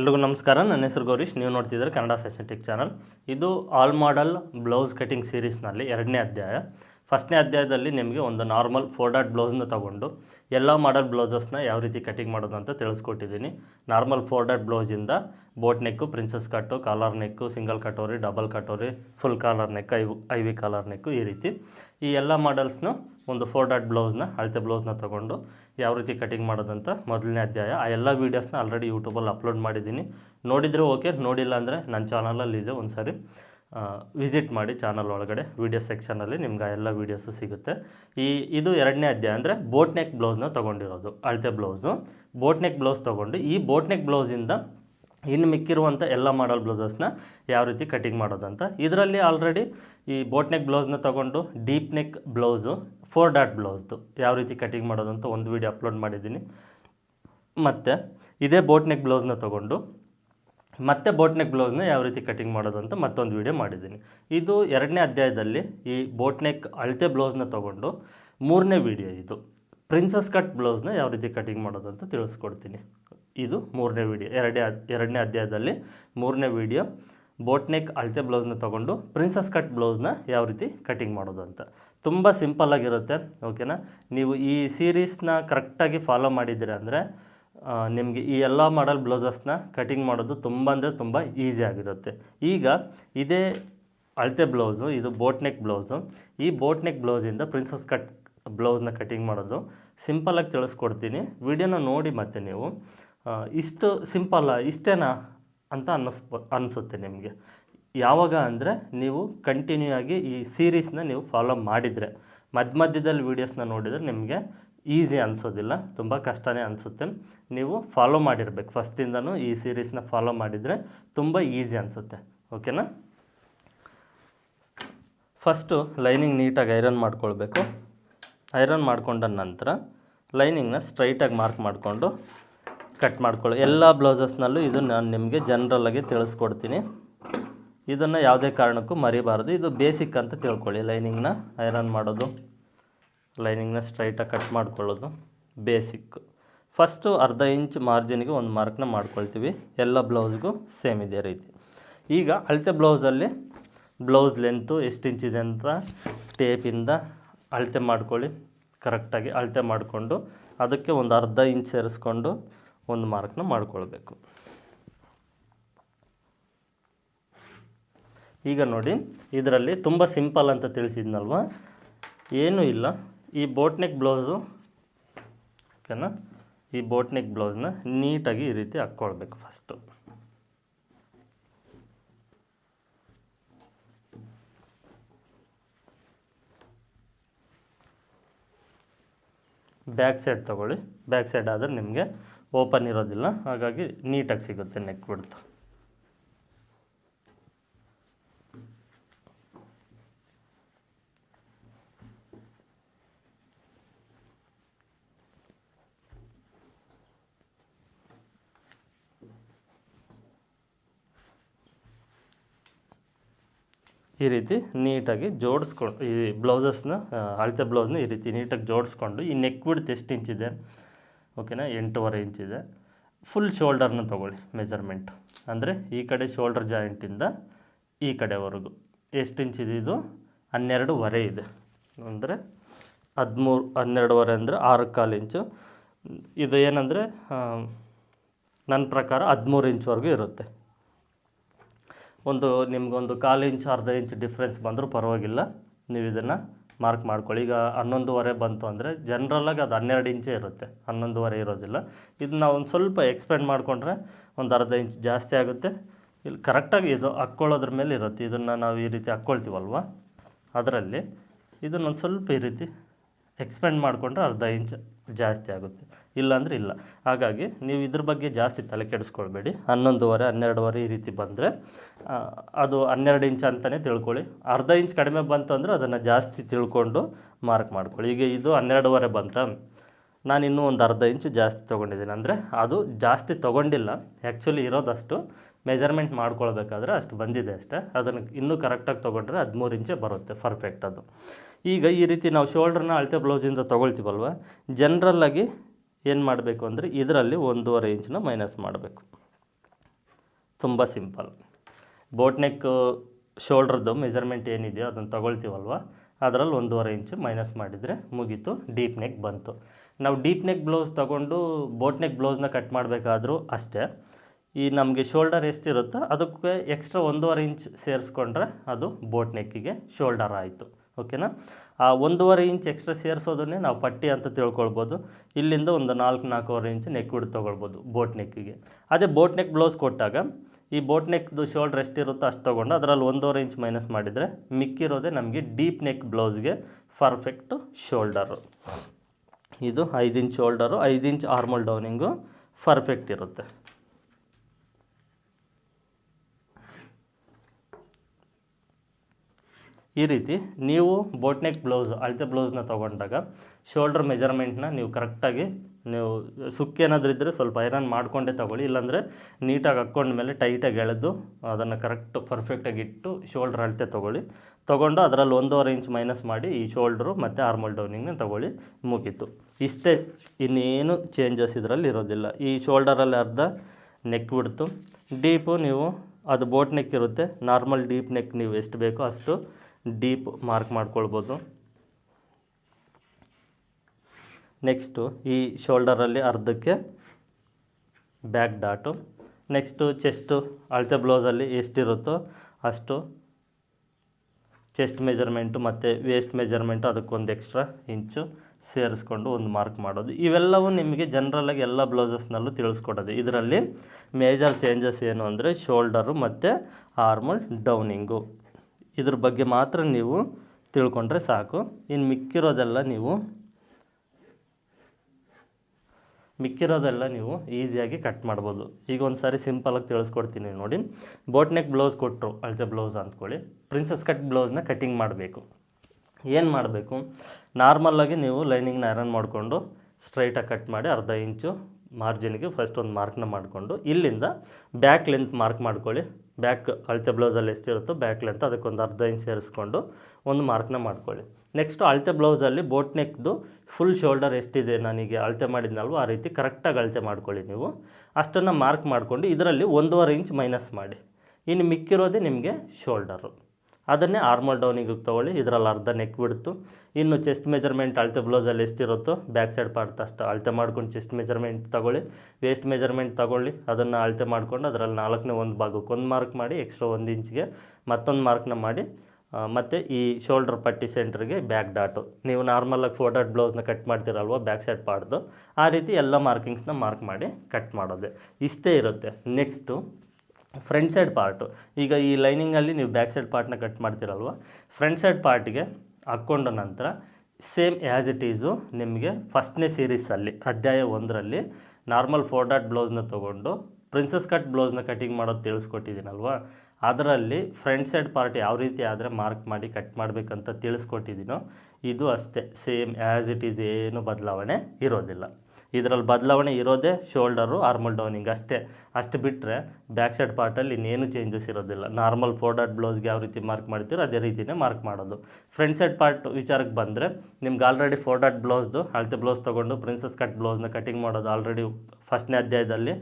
ಎಲ್ರಿಗೂ ನಮಸ್ಕಾರ. ನನ್ನ ಹೆಸರು ಗೌರೀಶ್. ನೀವು ನೋಡ್ತಿದ್ದಾರೆ ಕನ್ನಡ ಫ್ಯಾಷನ್ ಟೆಕ್ ಚಾನಲ್. ಇದು ಆಲ್ ಮಾಡಲ್ ಬ್ಲೌಸ್ ಕಟಿಂಗ್ ಸೀರೀಸ್ನಲ್ಲಿ ಎರಡನೇ ಅಧ್ಯಾಯ. ಫಸ್ಟ್ನೇ ಅಧ್ಯಾಯದಲ್ಲಿ ನಿಮಗೆ ಒಂದು ನಾರ್ಮಲ್ ಫೋರ್ ಡಾಟ್ ಬ್ಲೌಸ್ನ ತೊಗೊಂಡು ಎಲ್ಲ ಮಾಡಲ್ ಬ್ಲೌಸಸ್ನ ಯಾವ ರೀತಿ ಕಟಿಂಗ್ ಮಾಡೋದು ಅಂತ ತಿಳಿಸ್ಕೊಟ್ಟಿದ್ದೀನಿ. Normal four dot ಬ್ಲೌಸಿಂದ boat neck, princess cut, collar neck, single katori, double katori, full collar neck I've I V collar neck ಈ ರೀತಿ. ಈ ಎಲ್ಲ ಮಾಡಲ್ಸ್ನು ಒಂದು ಫೋರ್ ಡಾಟ್ ಬ್ಲೌಸ್ನ, ಅಳತೆ ಬ್ಲೌಸ್ನ ತೊಗೊಂಡು ಯಾವ ರೀತಿ ಕಟಿಂಗ್ ಮಾಡೋದಂತ ಮೊದಲನೇ ಅಧ್ಯಾಯ. ಆ ಎಲ್ಲ ವೀಡಿಯೋಸ್ನ ಆಲ್ರೆಡಿ ಯೂಟ್ಯೂಬಲ್ಲಿ ಅಪ್ಲೋಡ್ ಮಾಡಿದ್ದೀನಿ. ನೋಡಿದರೆ ಓಕೆ, ನೋಡಿಲ್ಲ ಅಂದರೆ ನನ್ನ ಚಾನಲಲ್ಲಿ ಇದೆ ಒಂದು ಸಾರಿ ವಿಸಿಟ್ ಮಾಡಿ ಚಾನಲ್ ಒಳಗಡೆ ವೀಡಿಯೋ ಸೆಕ್ಷನಲ್ಲಿ ನಿಮ್ಗೆ ಎಲ್ಲ ವೀಡಿಯೋಸು ಸಿಗುತ್ತೆ. ಈ, ಇದು ಎರಡನೇ ಅಧ್ಯಾಯ ಅಂದರೆ ಬೋಟ್ ನೆಕ್ ಬ್ಲೌಸ್ನ ತೊಗೊಂಡಿರೋದು, ಅಳತೆ ಬ್ಲೌಸು ಬೋಟ್ ನೆಕ್ ಬ್ಲೌಸ್ ತೊಗೊಂಡು, ಈ ಬೋಟ್ ನೆಕ್ ಬ್ಲೌಸಿಂದ ಇನ್ನು ಮಿಕ್ಕಿರುವಂಥ ಎಲ್ಲ ಮಾಡಲ್ ಬ್ಲೌಸಸ್ನ ಯಾವ ರೀತಿ ಕಟಿಂಗ್ ಮಾಡೋದಂತ. ಇದರಲ್ಲಿ ಆಲ್ರೆಡಿ ಈ ಬೋಟ್ ನೆಕ್ ಬ್ಲೌಸ್ನ ತೊಗೊಂಡು deep neck blouse four dot ಬ್ಲೌಸ್ದು ಯಾವ ರೀತಿ ಕಟಿಂಗ್ ಮಾಡೋದಂತ ಒಂದು ವೀಡಿಯೋ ಅಪ್ಲೋಡ್ ಮಾಡಿದ್ದೀನಿ. ಮತ್ತು, ಇದೇ ಬೋಟ್ ನೆಕ್ ಬ್ಲೌಸ್ನ ತೊಗೊಂಡು ಮತ್ತೆ ಬೋಟ್ನೆಕ್ ಬ್ಲೌಸ್ನ ಯಾವ ರೀತಿ ಕಟಿಂಗ್ ಮಾಡೋದು ಅಂತ ಮತ್ತೊಂದು ವೀಡಿಯೋ ಮಾಡಿದ್ದೀನಿ. ಇದು ಎರಡನೇ ಅಧ್ಯಾಯದಲ್ಲಿ ಈ ಬೋಟ್ನೆಕ್ ಅಳತೆ ಬ್ಲೌಸ್ನ ತೊಗೊಂಡು ಮೂರನೇ ವೀಡಿಯೋ ಇದು. ಪ್ರಿನ್ಸಸ್ ಕಟ್ ಬ್ಲೌಸ್ನ ಯಾವ ರೀತಿ ಕಟಿಂಗ್ ಮಾಡೋದು ಅಂತ ತಿಳಿಸ್ಕೊಡ್ತೀನಿ. ಇದು ಮೂರನೇ ವೀಡಿಯೋ ಎರಡನೇ ಎರಡನೇ ಅಧ್ಯಾಯದಲ್ಲಿ ಮೂರನೇ ವೀಡಿಯೋ ಬೋಟ್ನೆಕ್ ಅಳತೆ ಬ್ಲೌಸ್ನ ತೊಗೊಂಡು ಪ್ರಿನ್ಸಸ್ ಕಟ್ ಬ್ಲೌಸ್ನ ಯಾವ ರೀತಿ ಕಟಿಂಗ್ ಮಾಡೋದು ಅಂತ. ತುಂಬ ಸಿಂಪಲ್ಲಾಗಿರುತ್ತೆ ಓಕೆನಾ ನೀವು ಈ ಸೀರೀಸ್ನ ಕರೆಕ್ಟಾಗಿ ಫಾಲೋ ಮಾಡಿದ್ದೀರ ಅಂದರೆ ನಿಮಗೆ ಈ ಎಲ್ಲ ಮಾಡಲ್ ಬ್ಲೌಸಸ್ನ ಕಟಿಂಗ್ ಮಾಡೋದು ತುಂಬ ಅಂದರೆ ತುಂಬ ಈಸಿ ಆಗಿರುತ್ತೆ. ಈಗ ಇದೇ ಅಳತೆ ಬ್ಲೌಸು ಇದು ಬೋಟ್ ನೆಕ್ ಬ್ಲೌಸು ಈ ಬೋಟ್ ನೆಕ್ ಬ್ಲೌಸಿಂದ ಪ್ರಿನ್ಸಸ್ ಕಟ್ ಬ್ಲೌಸ್ನ ಕಟಿಂಗ್ ಮಾಡೋದು ಸಿಂಪಲಾಗಿ ತಿಳಿಸ್ಕೊಡ್ತೀನಿ. ವಿಡಿಯೋನ ನೋಡಿ ಮತ್ತೆ ನೀವು. ಇಷ್ಟು ಸಿಂಪಲ್ಲ ಇಷ್ಟೇನಾ ಅಂತ ಅನ್ನಿಸ್ಬೋ, ಅನಿಸುತ್ತೆ ನಿಮಗೆ. ಯಾವಾಗ ಅಂದರೆ ನೀವು ಕಂಟಿನ್ಯೂ ಆಗಿ ಈ ಸೀರೀಸ್ನ ನೀವು ಫಾಲೋ ಮಾಡಿದರೆ. ಮಧ್ಯ ಮಧ್ಯದಲ್ಲಿ ವೀಡಿಯೋಸ್ನ ನೋಡಿದರೆ ನಿಮಗೆ ಈಸಿ ಅನಿಸೋದಿಲ್ಲ, ತುಂಬ ಕಷ್ಟನೇ ಅನಿಸುತ್ತೆ. ನೀವು ಫಾಲೋ ಮಾಡಿರ್ಬೇಕು. ಫಸ್ಟಿಂದನೂ ಈ ಸೀರೀಸ್ನ ಫಾಲೋ ಮಾಡಿದರೆ ತುಂಬ ಈಸಿ ಅನಿಸುತ್ತೆ. ಓಕೆನಾ ಫಸ್ಟು ಲೈನಿಂಗ್ ನೀಟಾಗಿ ಐರನ್ ಮಾಡ್ಕೊಳ್ಬೇಕು. ಐರನ್ ಮಾಡಿಕೊಂಡ ನಂತರ ಲೈನಿಂಗ್ನ ಸ್ಟ್ರೈಟಾಗಿ ಮಾರ್ಕ್ ಮಾಡಿಕೊಂಡು ಕಟ್ ಮಾಡ್ಕೊಳ್ಳಿ. ಎಲ್ಲ ಬ್ಲೌಸಸ್ನಲ್ಲೂ ಇದು ನಾನು ನಿಮಗೆ ಜನ್ರಲಾಗಿ ತಿಳಿಸ್ಕೊಡ್ತೀನಿ. ಇದನ್ನು ಯಾವುದೇ ಕಾರಣಕ್ಕೂ ಮರಿಬಾರ್ದು. ಇದು ಬೇಸಿಕ್ ಅಂತ ತಿಳ್ಕೊಳ್ಳಿ ಲೈನಿಂಗ್ನ ಐರನ್ ಮಾಡೋದು. ಲೈನಿಂಗ್ನ ಸ್ಟ್ರೈಟಾಗಿ ಕಟ್ ಮಾಡ್ಕೊಳ್ಳೋದು ಬೇಸಿಕ್. ಫಸ್ಟು ಅರ್ಧ ಇಂಚ್ ಮಾರ್ಜಿನ್ಗೆ ಒಂದು ಮಾರ್ಕ್ನ ಮಾಡ್ಕೊಳ್ತೀವಿ. ಎಲ್ಲ ಬ್ಲೌಸ್ಗೂ ಸೇಮ್ ಇದೇ ರೀತಿ. ಈಗ ಅಳತೆ ಬ್ಲೌಸಲ್ಲಿ ಬ್ಲೌಸ್ ಲೆಂತು ಎಷ್ಟು ಇಂಚಿದೆ ಅಂತ ಟೇಪಿಂದ ಅಳತೆ ಮಾಡ್ಕೊಳ್ಳಿ. ಕರೆಕ್ಟಾಗಿ ಅಳತೆ ಮಾಡಿಕೊಂಡು ಅದಕ್ಕೆ ಒಂದು ಅರ್ಧ ಇಂಚ್ ಸೇರಿಸ್ಕೊಂಡು ಒಂದು ಮಾರ್ಕ್ನ ಮಾಡ್ಕೊಳ್ಬೇಕು. ಈಗ ನೋಡಿ, ಇದರಲ್ಲಿ ತುಂಬ ಸಿಂಪಲ್ ಅಂತ ತಿಳಿಸಿದ್ನಲ್ವ? ಏನೂ ಇಲ್ಲ. ಈ ಬೋಟ್ನೆಕ್ ಬ್ಲೌಸು, ಓಕೆನಾ? ಈ ಬೋಟ್ನೆಕ್ ಬ್ಲೌಸ್ನ ನೀಟಾಗಿ ಈ ರೀತಿ ಹಾಕ್ಕೊಳ್ಬೇಕು ಫಸ್ಟು. ಬ್ಯಾಕ್ ಸೈಡ್ ತೊಗೊಳ್ಳಿ. ಬ್ಯಾಕ್ ಸೈಡ್ ಆದರೆ ನಿಮಗೆ ಓಪನ್ ಇರೋದಿಲ್ಲ. ಹಾಗಾಗಿ ನೀಟಾಗಿ ಸಿಗುತ್ತೆ ನೆಕ್ ಬಿಡ್ತು ಈ ರೀತಿ ನೀಟಾಗಿ ಜೋಡಿಸ್ಕೊಂಡು, ಈ ಬ್ಲೌಸಸ್ನ ಅಳತೆ ಬ್ಲೌಸ್ನ ಈ ರೀತಿ ನೀಟಾಗಿ ಜೋಡಿಸ್ಕೊಂಡು, ಈ ನೆಕ್ ಬಿಡ್ತು ಎಷ್ಟು ಇಂಚಿದೆ ಓಕೆನಾ ಎಂಟೂವರೆ ಇಂಚಿದೆ ಫುಲ್ ಶೋಲ್ಡರ್ನ ತೊಗೊಳ್ಳಿ ಮೆಜರ್ಮೆಂಟ್ ಅಂದರೆ ಈ ಕಡೆ ಶೋಲ್ಡರ್ ಜಾಯಿಂಟಿಂದ ಈ ಕಡೆವರೆಗೂ. ಎಷ್ಟು ಇಂಚಿದೆ ಇದು ಹನ್ನೆರಡುವರೆ ಇದೆ. ಅಂದರೆ ಹದಿಮೂರು, ಹನ್ನೆರಡುವರೆ ಅಂದರೆ ಆರು ಕಾಲು ಇಂಚು ಇದು ಏನಂದರೆ ನನ್ನ ಪ್ರಕಾರ ಹದಿಮೂರು ಇಂಚ್ವರೆಗೂ ಇರುತ್ತೆ. ಒಂದು ನಿಮಗೊಂದು ಕಾಲು ಇಂಚು, ಅರ್ಧ ಇಂಚ್ ಡಿಫ್ರೆನ್ಸ್ ಬಂದರೂ ಪರವಾಗಿಲ್ಲ. ನೀವು ಇದನ್ನು ಮಾರ್ಕ್ ಮಾಡ್ಕೊಳ್ಳಿ. ಈಗ ಹನ್ನೊಂದುವರೆ ಬಂತು ಅಂದರೆ ಜನ್ರಲಾಗಿ ಅದು ಹನ್ನೆರಡು ಇಂಚೇ ಇರುತ್ತೆ. ಹನ್ನೊಂದುವರೆ ಇರೋದಿಲ್ಲ. ಇದನ್ನ ಒಂದು ಸ್ವಲ್ಪ ಎಕ್ಸ್ಪೆಂಡ್ ಮಾಡಿಕೊಂಡ್ರೆ ಒಂದು ಅರ್ಧ ಇಂಚ್ ಜಾಸ್ತಿ ಆಗುತ್ತೆ. ಇಲ್ಲಿ ಕರೆಕ್ಟಾಗಿ ಇದು ಹಾಕ್ಕೊಳ್ಳೋದ್ರ ಮೇಲೆ ಇರುತ್ತೆ. ಇದನ್ನು ನಾವು ಈ ರೀತಿ ಹಾಕ್ಕೊಳ್ತೀವಲ್ವ ಅದರಲ್ಲಿ ಇದನ್ನೊಂದು ಸ್ವಲ್ಪ ಈ ರೀತಿ ಎಕ್ಸ್ಪೆಂಡ್ ಮಾಡಿಕೊಂಡ್ರೆ ಅರ್ಧ ಇಂಚ್ ಜಾಸ್ತಿ ಆಗುತ್ತೆ. ಇಲ್ಲಾಂದರೆ ಇಲ್ಲ. ಹಾಗಾಗಿ ನೀವು ಇದ್ರ ಬಗ್ಗೆ ಜಾಸ್ತಿ ತಲೆ ಕೆಡಿಸ್ಕೊಳ್ಬೇಡಿ. ಹನ್ನೊಂದುವರೆ, ಹನ್ನೆರಡುವರೆ ಈ ರೀತಿ ಬಂದರೆ ಅದು ಹನ್ನೆರಡು ಇಂಚ್ ಅಂತಲೇ ತಿಳ್ಕೊಳ್ಳಿ. ಅರ್ಧ ಇಂಚ್ ಕಡಿಮೆ ಬಂತು ಅಂದರೆ ಅದನ್ನು ಜಾಸ್ತಿ ತಿಳ್ಕೊಂಡು ಮಾರ್ಕ್ ಮಾಡ್ಕೊಳ್ಳಿ. ಈಗ ಇದು ಹನ್ನೆರಡುವರೆ ಬಂತ. ನಾನು ಇನ್ನೂ ಒಂದು ಅರ್ಧ ಇಂಚು ಜಾಸ್ತಿ ತೊಗೊಂಡಿದ್ದೀನಿ. ಅಂದರೆ ಅದು ಜಾಸ್ತಿ ತೊಗೊಂಡಿಲ್ಲ. ಆ್ಯಕ್ಚುಲಿ ಇರೋದಷ್ಟು ಮೆಜರ್ಮೆಂಟ್ ಮಾಡ್ಕೊಳ್ಬೇಕಾದ್ರೆ ಅಷ್ಟು ಬಂದಿದೆ ಅಷ್ಟೇ. ಅದನ್ನು ಇನ್ನೂ ಕರೆಕ್ಟಾಗಿ ತೊಗೊಂಡ್ರೆ ಹದಿಮೂರು ಇಂಚೆ ಬರುತ್ತೆ ಪರ್ಫೆಕ್ಟ್ ಅದು. ಈಗ ಈ ರೀತಿ ನಾವು ಶೋಲ್ಡ್ರನ್ನ ಅಳತೆ ಬ್ಲೌಸಿಂದ ತೊಗೊಳ್ತೀವಲ್ವ ಜನ್ರಲ್ಲಾಗಿ ಏನು ಮಾಡಬೇಕು ಅಂದರೆ ಇದರಲ್ಲಿ ಒಂದೂವರೆ ಇಂಚನ್ನ ಮೈನಸ್ ಮಾಡಬೇಕು. ತುಂಬ ಸಿಂಪಲ್ ಬೋಟ್ ನೆಕ್ ಶೋಲ್ಡ್ರದ್ದು ಮೆಜರ್ಮೆಂಟ್ ಏನಿದೆಯೋ ಅದನ್ನು ತೊಗೊಳ್ತೀವಲ್ವ, ಅದರಲ್ಲಿ ಒಂದೂವರೆ ಇಂಚು ಮೈನಸ್ ಮಾಡಿದರೆ ಮುಗೀತು ಡೀಪ್ ನೆಕ್ ಬಂತು. ನಾವು ಡೀಪ್ ನೆಕ್ ಬ್ಲೌಸ್ ತೊಗೊಂಡು ಬೋಟ್ ನೆಕ್ ಬ್ಲೌಸ್ನ ಕಟ್ ಮಾಡಬೇಕಾದ್ರೂ ಅಷ್ಟೇ. ಈ ನಮಗೆ ಶೋಲ್ಡರ್ ಎಷ್ಟಿರುತ್ತೋ ಅದಕ್ಕೆ ಎಕ್ಸ್ಟ್ರಾ ಒಂದೂವರೆ ಇಂಚ್ ಸೇರಿಸ್ಕೊಂಡ್ರೆ ಅದು ಬೋಟ್ ನೆಕ್ಕಿಗೆ ಶೋಲ್ಡರ್ ಆಯಿತು. ಓಕೆನಾ ಆ ಒಂದೂವರೆ ಇಂಚ್ ಎಕ್ಸ್ಟ್ರಾ ಸೇರಿಸೋದನ್ನೇ ನಾವು ಪಟ್ಟಿ ಅಂತ ತಿಳ್ಕೊಳ್ಬೋದು. ಇಲ್ಲಿಂದ ಒಂದು ನಾಲ್ಕು, ನಾಲ್ಕೂವರೆ ಇಂಚ್ ನೆಕ್ ಬಿಟ್ಟು ತೊಗೊಳ್ಬೋದು ಬೋಟ್ ನೆಕ್ಕಿಗೆ ಅದೇ ಬೋಟ್ ನೆಕ್ ಬ್ಲೌಸ್ ಕೊಟ್ಟಾಗ ಈ ಬೋಟ್ ನೆಕ್ದು ಶೋಲ್ಡರ್ ಎಷ್ಟಿರುತ್ತೋ ಅಷ್ಟು ತೊಗೊಂಡು ಅದರಲ್ಲಿ ಒಂದೂವರೆ ಇಂಚ್ ಮೈನಸ್ ಮಾಡಿದರೆ ಮಿಕ್ಕಿರೋದೇ ನಮಗೆ ಡೀಪ್ ನೆಕ್ ಬ್ಲೌಸ್ಗೆ ಪರ್ಫೆಕ್ಟು ಶೋಲ್ಡರು ಇದು ಐದು ಇಂಚ್ ಶೋಲ್ಡರು ಐದು ಇಂಚ್ ಆರ್ಮಲ್ ಡೌನಿಂಗು ಪರ್ಫೆಕ್ಟ್ ಇರುತ್ತೆ. ಈ ರೀತಿ ನೀವು ಬೋಟ್ನೆಕ್ ಬ್ಲೌಸ್ ಅಳತೆ ಬ್ಲೌಸ್ನ ತೊಗೊಂಡಾಗ ಶೋಲ್ಡ್ರ್ ಮೆಜರ್ಮೆಂಟ್ನ ನೀವು ಕರೆಕ್ಟಾಗಿ ನೀವು ಸುಕ್ಕೇನಾದ್ರೂ ಇದ್ದರೆ ಸ್ವಲ್ಪ ಐರನ್ ಮಾಡಿಕೊಂಡೇ ತೊಗೊಳ್ಳಿ. ಇಲ್ಲಾಂದರೆ ನೀಟಾಗಿ ಹಾಕ್ಕೊಂಡ್ಮೇಲೆ ಟೈಟಾಗಿ ಎಳೆದು ಅದನ್ನು ಕರೆಕ್ಟ್ ಪರ್ಫೆಕ್ಟಾಗಿ ಇಟ್ಟು ಶೋಲ್ಡ್ರ್ ಅಳತೆ ತೊಗೊಳ್ಳಿ. ತೊಗೊಂಡು ಅದರಲ್ಲಿ ಒಂದೂವರೆ ಇಂಚ್ ಮೈನಸ್ ಮಾಡಿ ಈ ಶೋಲ್ಡ್ರು ಮತ್ತು ಆರ್ಮಲ್ ಡೌನಿಂಗ್ನ ತೊಗೊಳ್ಳಿ. ಮುಗೀತು. ಇಷ್ಟೇ, ಇನ್ನೇನು ಚೇಂಜಸ್ ಇದರಲ್ಲಿ ಇರೋದಿಲ್ಲ. ಈ ಶೋಲ್ಡರಲ್ಲಿ ಅರ್ಧ ನೆಕ್ ಬಿಡ್ತು. ಡೀಪು ನೀವು, ಅದು ಬೋಟ್ ನೆಕ್ ಇರುತ್ತೆ. ನಾರ್ಮಲ್ ಡೀಪ್ ನೆಕ್ ನೀವು ಎಷ್ಟು ಬೇಕೋ ಅಷ್ಟು ಡೀಪ್ ಮಾರ್ಕ್ ಮಾಡ್ಕೊಳ್ಬೋದು. ನೆಕ್ಸ್ಟು ಈ ಶೋಲ್ಡರಲ್ಲಿ ಅರ್ಧಕ್ಕೆ ಬ್ಯಾಕ್ ಡಾಟು. ನೆಕ್ಸ್ಟು ಚೆಸ್ಟು ಅಳತೆ ಬ್ಲೌಸಲ್ಲಿ ಎಷ್ಟಿರುತ್ತೋ ಅಷ್ಟು ಚೆಸ್ಟ್ ಮೆಜರ್ಮೆಂಟು ಮತ್ತು ವೇಸ್ಟ್ ಮೆಜರ್ಮೆಂಟು ಅದಕ್ಕೊಂದು ಎಕ್ಸ್ಟ್ರಾ ಇಂಚು ಸೇರಿಸ್ಕೊಂಡು ಒಂದು ಮಾರ್ಕ್ ಮಾಡೋದು. ಇವೆಲ್ಲವೂ ನಿಮಗೆ ಜನ್ರಲಾಗಿ ಎಲ್ಲ ಬ್ಲೌಸಸ್ನಲ್ಲೂ ತಿಳಿಸ್ಕೊಡೋದು. ಇದರಲ್ಲಿ ಮೇಜರ್ ಚೇಂಜಸ್ ಏನು ಅಂದರೆ ಶೋಲ್ಡರು ಮತ್ತು ಆರ್ಮಲ್ ಡೌನಿಂಗು ಇದ್ರ ಬಗ್ಗೆ ಮಾತ್ರ ನೀವು ತಿಳ್ಕೊಂಡ್ರೆ ಸಾಕು. ಇನ್ನು ಮಿಕ್ಕಿರೋದೆಲ್ಲ ನೀವು ಮಿಕ್ಕಿರೋದೆಲ್ಲ ನೀವು ಈಸಿಯಾಗಿ ಕಟ್ ಮಾಡ್ಬೋದು. ಈಗ ಒಂದು ಸಾರಿ ಸಿಂಪಲಾಗಿ ತಿಳಿಸ್ಕೊಡ್ತೀನಿ ನೋಡಿ. ಬೋಟ್ ನೆಕ್ ಬ್ಲೌಸ್ ಕೊಟ್ಟರು ಅಳತೆ ಬ್ಲೌಸ್ ಅಂದ್ಕೊಳ್ಳಿ. ಪ್ರಿನ್ಸಸ್ ಕಟ್ ಬ್ಲೌಸ್ನ ಕಟಿಂಗ್ ಮಾಡಬೇಕು. ಏನು ಮಾಡಬೇಕು? ನಾರ್ಮಲ್ಲಾಗಿ ನೀವು ಲೈನಿಂಗ್ನ ಐರನ್ ಮಾಡಿಕೊಂಡು ಸ್ಟ್ರೈಟಾಗಿ ಕಟ್ ಮಾಡಿ ಅರ್ಧ ಇಂಚು ಮಾರ್ಜಿನ್ಗೆ ಫಸ್ಟ್ ಒಂದು ಮಾರ್ಕ್ನ ಮಾಡಿಕೊಂಡು ಇಲ್ಲಿಂದ ಬ್ಯಾಕ್ ಲೆಂತ್ ಮಾರ್ಕ್ ಮಾಡ್ಕೊಳ್ಳಿ. ಬ್ಯಾಕ್ ಅಳತೆ ಬ್ಲೌಸಲ್ಲಿ ಎಷ್ಟಿರುತ್ತೋ ಬ್ಯಾಕ್ ಲೆಂತ್ ಅದಕ್ಕೊಂದು ಅರ್ಧ ಇಂಚ್ ಸೇರಿಸ್ಕೊಂಡು ಒಂದು ಮಾರ್ಕ್ನ ಮಾಡ್ಕೊಳ್ಳಿ. ನೆಕ್ಸ್ಟು ಅಳತೆ ಬ್ಲೌಸಲ್ಲಿ ಬೋಟ್ ನೆಕ್ದು ಫುಲ್ ಶೋಲ್ಡರ್ ಎಷ್ಟಿದೆ ನನಗೆ ಅಳತೆ ಮಾಡಿದ್ನಲ್ವ? ಆ ರೀತಿ ಕರೆಕ್ಟಾಗಿ ಅಳತೆ ಮಾಡ್ಕೊಳ್ಳಿ ನೀವು. ಅಷ್ಟನ್ನು ಮಾರ್ಕ್ ಮಾಡಿಕೊಂಡು ಇದರಲ್ಲಿ ಒಂದೂವರೆ ಇಂಚ್ ಮೈನಸ್ ಮಾಡಿ. ಇನ್ನು ಮಿಕ್ಕಿರೋದೇ ನಿಮಗೆ ಶೋಲ್ಡರು ಅದನ್ನೇ ಆರ್ಮಲ್ ಡೌನಿಗೆ ತೊಗೊಳ್ಳಿ, ಇದರಲ್ಲಿ ಅರ್ಧ ನೆಕ್ ಬಿಡ್ತು. ಇನ್ನು ಚೆಸ್ಟ್ ಮೆಜರ್ಮೆಂಟ್ ಅಳತೆ ಬ್ಲೌಸಲ್ಲಿ ಎಷ್ಟಿರುತ್ತೋ ಬ್ಯಾಕ್ ಸೈಡ್ ಪಾರ್ಟ್ ಅಷ್ಟು ಅಳತೆ ಮಾಡ್ಕೊಂಡು ಚೆಸ್ಟ್ ಮೆಜರ್ಮೆಂಟ್ ತೊಗೊಳ್ಳಿ. ವೇಸ್ಟ್ ಮೆಜರ್ಮೆಂಟ್ ತೊಗೊಳ್ಳಿ, ಅದನ್ನು ಅಳತೆ ಮಾಡ್ಕೊಂಡು ಅದರಲ್ಲಿ ನಾಲ್ಕನೇ ಒಂದು ಭಾಗಕ್ಕೆ ಒಂದು ಮಾರ್ಕ್ ಮಾಡಿ ಎಕ್ಸ್ಟ್ರಾ ಒಂದು ಇಂಚ್ಗೆ ಮತ್ತೊಂದು ಮಾರ್ಕ್ನ ಮಾಡಿ ಮತ್ತು ಈ ಶೋಲ್ಡರ್ ಪಟ್ಟಿ ಸೆಂಟ್ರಿಗೆ ಬ್ಯಾಕ್ ಡಾಟು ನೀವು ನಾರ್ಮಲಾಗಿ ಫೋರ್ ಡಾಟ್ ಬ್ಲೌಸ್ನ ಕಟ್ ಮಾಡ್ತೀರಲ್ವ ಬ್ಯಾಕ್ ಸೈಡ್ ಪಾರ್ಟ್ದು ಆ ರೀತಿ ಎಲ್ಲ ಮಾರ್ಕಿಂಗ್ಸ್ನ ಮಾರ್ಕ್ ಮಾಡಿ ಕಟ್ ಮಾಡೋದೆ. ಇಷ್ಟೇ ಇರುತ್ತೆ. Next front side part. ಈಗ ಈ ಲೈನಿಂಗಲ್ಲಿ ನೀವು ಬ್ಯಾಕ್ ಸೈಡ್ ಪಾರ್ಟ್ನ ಕಟ್ ಮಾಡ್ತೀರಲ್ವ? ಫ್ರಂಟ್ ಸೈಡ್ ಪಾರ್ಟಿಗೆ ಹಾಕ್ಕೊಂಡ ನಂತರ ಸೇಮ್ ಆ್ಯಸ್ ಇಟ್ ಈಸು ನಿಮಗೆ ಫಸ್ಟ್ನೇ ಸೀರೀಸಲ್ಲಿ ಅಧ್ಯಾಯ ಒಂದರಲ್ಲಿ ನಾರ್ಮಲ್ ಫೋರ್ ಡಾಟ್ ಬ್ಲೌಸ್ನ ತೊಗೊಂಡು ಪ್ರಿನ್ಸಸ್ ಕಟ್ ಬ್ಲೌಸ್ನ ಕಟಿಂಗ್ ಮಾಡೋದು ತಿಳಿಸ್ಕೊಟ್ಟಿದ್ದೀನಲ್ವ? ಅದರಲ್ಲಿ ಫ್ರಂಟ್ ಸೈಡ್ ಪಾರ್ಟ್ ಯಾವ ರೀತಿ ಆದರೆ ಮಾರ್ಕ್ ಮಾಡಿ ಕಟ್ ಮಾಡಬೇಕಂತ ತಿಳಿಸ್ಕೊಟ್ಟಿದ್ದೀನೋ, ಇದು ಅಷ್ಟೇ. ಸೇಮ್ ಆ್ಯಸ್ ಇಟ್ ಈಸ್ ಏನು ಬದಲಾವಣೆ ಇರೋದಿಲ್ಲ. ಇದರಲ್ಲಿ ಬದಲಾವಣೆ ಇರೋದೇ ಶೋಲ್ಡರು ಆರ್ಮಲ್ ಡೌನಿಂಗ್ ಅಷ್ಟೇ. ಅಷ್ಟು ಬಿಟ್ಟರೆ ಬ್ಯಾಕ್ ಸೈಡ್ ಪಾರ್ಟಲ್ಲಿ ಇನ್ನೇನು ಚೇಂಜಸ್ ಇರೋದಿಲ್ಲ. ನಾರ್ಮಲ್ ಫೋರ್ ಡಾಟ್ ಬ್ಲೌಸ್ಗೆ ಯಾವ ರೀತಿ ಮಾರ್ಕ್ ಮಾಡ್ತೀರೋ ಅದೇ ರೀತಿಯೇ ಮಾರ್ಕ್ ಮಾಡೋದು. ಫ್ರಂಟ್ ಸೈಡ್ ಪಾರ್ಟ್ ವಿಚಾರಕ್ಕೆ ಬಂದರೆ ನಿಮ್ಗೆ ಆಲ್ರೆಡಿ ಫೋರ್ ಡಾಟ್ ಬ್ಲೌಸ್ದು ಅಳತೆ ಬ್ಲೌಸ್ ತೊಗೊಂಡು ಪ್ರಿನ್ಸಸ್ ಕಟ್ ಬ್ಲೌಸ್ನ ಕಟಿಂಗ್ ಮಾಡೋದು ಆಲ್ರೆಡಿ ಫಸ್ಟ್ನೇ ಅಧ್ಯಾಯದಲ್ಲಿ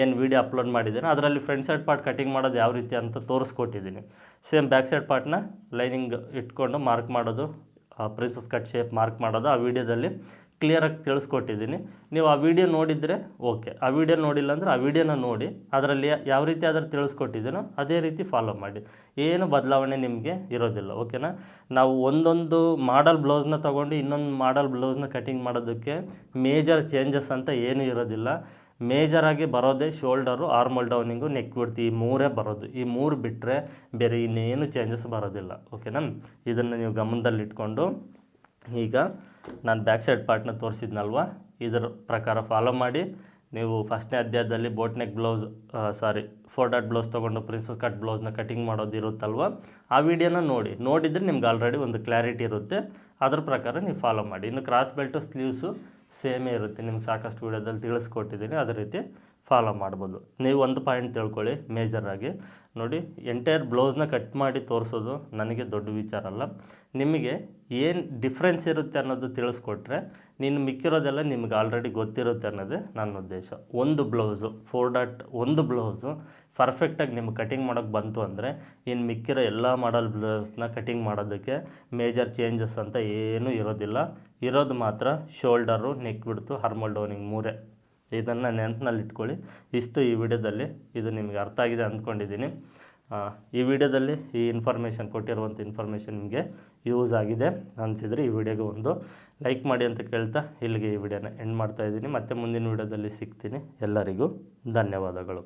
ಏನು ವೀಡಿಯೋ ಅಪ್ಲೋಡ್ ಮಾಡಿದ್ದೀನಿ ಅದರಲ್ಲಿ ಫ್ರಂಟ್ ಸೈಡ್ ಪಾರ್ಟ್ ಕಟಿಂಗ್ ಮಾಡೋದು ಯಾವ ರೀತಿ ಅಂತ ತೋರಿಸ್ಕೊಟ್ಟಿದ್ದೀನಿ. ಸೇಮ್ ಬ್ಯಾಕ್ ಸೈಡ್ ಪಾರ್ಟ್ನ ಲೈನಿಂಗ್ ಇಟ್ಕೊಂಡು ಮಾರ್ಕ್ ಮಾಡೋದು ಪ್ರಿನ್ಸಸ್ ಕಟ್ ಶೇಪ್ ಮಾರ್ಕ್ ಮಾಡೋದು ಆ ವಿಡಿಯೋದಲ್ಲಿ ಕ್ಲಿಯರಾಗಿ ತಿಳಿಸ್ಕೊಟ್ಟಿದ್ದೀನಿ. ನೀವು ಆ ವಿಡಿಯೋ ನೋಡಿದರೆ ಓಕೆ ಆ ವಿಡಿಯೋ ನೋಡಿಲ್ಲ ಅಂದರೆ ಆ ವಿಡಿಯೋನ ನೋಡಿ, ಅದರಲ್ಲಿ ಯಾವ ರೀತಿ ಆದರೂ ತಿಳಿಸ್ಕೊಟ್ಟಿದ್ದೀನೋ ಅದೇ ರೀತಿ ಫಾಲೋ ಮಾಡಿ. ಏನು ಬದಲಾವಣೆ ನಿಮಗೆ ಇರೋದಿಲ್ಲ ಓಕೆನಾ ನಾವು ಒಂದೊಂದು ಮಾಡಲ್ ಬ್ಲೌಸ್ನ ತೊಗೊಂಡು ಇನ್ನೊಂದು ಮಾಡಲ್ ಬ್ಲೌಸ್ನ ಕಟಿಂಗ್ ಮಾಡೋದಕ್ಕೆ ಮೇಜರ್ ಚೇಂಜಸ್ ಅಂತ ಏನೂ ಇರೋದಿಲ್ಲ. ಮೇಜರಾಗಿ ಬರೋದೇ ಶೋಲ್ಡರು ಆರ್ಮಲ್ ಡೌನಿಂಗು ನೆಕ್ ಬಿಡ್ತಿ ಈ ಮೂರೇ ಬರೋದು. ಈ ಮೂರು ಬಿಟ್ಟರೆ ಬೇರೆ ಇನ್ನೇನು ಚೇಂಜಸ್ ಬರೋದಿಲ್ಲ ಓಕೆನಾ ಇದನ್ನು ನೀವು ಗಮನದಲ್ಲಿಟ್ಕೊಂಡು ಈಗ ನಾನು ಬ್ಯಾಕ್ ಸೈಡ್ ಪಾರ್ಟ್ನ ತೋರಿಸಿದ್ನಲ್ವ? ಇದರ ಪ್ರಕಾರ ಫಾಲೋ ಮಾಡಿ. ನೀವು ಫಸ್ಟ್ನೇ ಅಧ್ಯಾಯದಲ್ಲಿ boat neck blouse sorry four dot blouse ತೊಗೊಂಡು ಪ್ರಿನ್ಸಸ್ ಕಟ್ ಬ್ಲೌಸ್ನ ಕಟಿಂಗ್ ಮಾಡೋದು ಇರುತ್ತಲ್ವ? ಆ ವಿಡಿಯೋನ ನೋಡಿ. ನೋಡಿದರೆ ನಿಮ್ಗೆ ಆಲ್ರೆಡಿ ಒಂದು ಕ್ಲಾರಿಟಿ ಇರುತ್ತೆ. ಅದ್ರ ಪ್ರಕಾರ ನೀವು ಫಾಲೋ ಮಾಡಿ. ಇನ್ನು ಕ್ರಾಸ್ ಬೆಲ್ಟು ಸ್ಲೀವ್ಸು ಸೇಮೇ ಇರುತ್ತೆ. ನಿಮ್ಗೆ ಸಾಕಷ್ಟು ವಿಡಿಯೋದಲ್ಲಿ ತಿಳಿಸ್ಕೊಟ್ಟಿದ್ದೀನಿ. ಅದೇ ರೀತಿ ಫಾಲೋ ಮಾಡ್ಬೋದು. ನೀವು ಒಂದು ಪಾಯಿಂಟ್ ತಿಳ್ಕೊಳ್ಳಿ ಮೇಜರಾಗಿ ನೋಡಿ ಎಂಟೈರ್ ಬ್ಲೌಸ್ನ ಕಟ್ ಮಾಡಿ ತೋರಿಸೋದು ನನಗೆ ದೊಡ್ಡ ವಿಚಾರ ಅಲ್ಲ. ನಿಮಗೆ ಏನು ಡಿಫ್ರೆನ್ಸ್ ಇರುತ್ತೆ ಅನ್ನೋದು ತಿಳಿಸ್ಕೊಟ್ರೆ, ನೀನು ಮಿಕ್ಕಿರೋದೆಲ್ಲ ನಿಮ್ಗೆ ಆಲ್ರೆಡಿ ಗೊತ್ತಿರುತ್ತೆ ಅನ್ನೋದೇ ನನ್ನ ಉದ್ದೇಶ. ಒಂದು ಬ್ಲೌಸು ಫೋರ್ ಡಾಟ್ ಒಂದು ಬ್ಲೌಸು ಪರ್ಫೆಕ್ಟಾಗಿ ನಿಮ್ಗೆ ಕಟಿಂಗ್ ಮಾಡೋಕ್ಕೆ ಬಂತು ಅಂದರೆ ಇನ್ನು ಮಿಕ್ಕಿರೋ ಎಲ್ಲ ಮಾಡಲ್ ಬ್ಲೌಸ್ನ ಕಟಿಂಗ್ ಮಾಡೋದಕ್ಕೆ ಮೇಜರ್ ಚೇಂಜಸ್ ಅಂತ ಏನೂ ಇರೋದಿಲ್ಲ. ಇರೋದು ಮಾತ್ರ ಶೋಲ್ಡರು ನೆಕ್ ಬಿಡ್ತು ಹರ್ಮಲ್ ಡೌನಿಂಗ್ ಮೂರೇ. ಇದನ್ನು ನೆನಪಿನಲ್ಲಿ ಇಟ್ಕೊಳ್ಳಿ ಇಷ್ಟು ಈ ವಿಡಿಯೋದಲ್ಲಿ ಇದು ನಿಮಗೆ ಅರ್ಥ ಆಗಿದೆ ಅಂದ್ಕೊಂಡಿದ್ದೀನಿ. ಈ ವಿಡಿಯೋದಲ್ಲಿ ಈ ಇನ್ಫಾರ್ಮೇಷನ್ ಕೊಟ್ಟಿರುವಂಥ ಇನ್ಫಾರ್ಮೇಷನ್ ನಿಮಗೆ ಯೂಸ್ ಆಗಿದೆ ಅನಿಸಿದರೆ ಈ ವಿಡಿಯೋಗೆ ಒಂದು ಲೈಕ್ ಮಾಡಿ ಅಂತ ಕೇಳ್ತಾ ಇಲ್ಲಿಗೆ ಈ ವಿಡಿಯೋನ ಎಂಡ್ ಮಾಡ್ತಾ ಇದ್ದೀನಿ. ಮತ್ತೆ ಮುಂದಿನ ವಿಡಿಯೋದಲ್ಲಿ ಸಿಗ್ತೀನಿ. ಎಲ್ಲರಿಗೂ ಧನ್ಯವಾದಗಳು.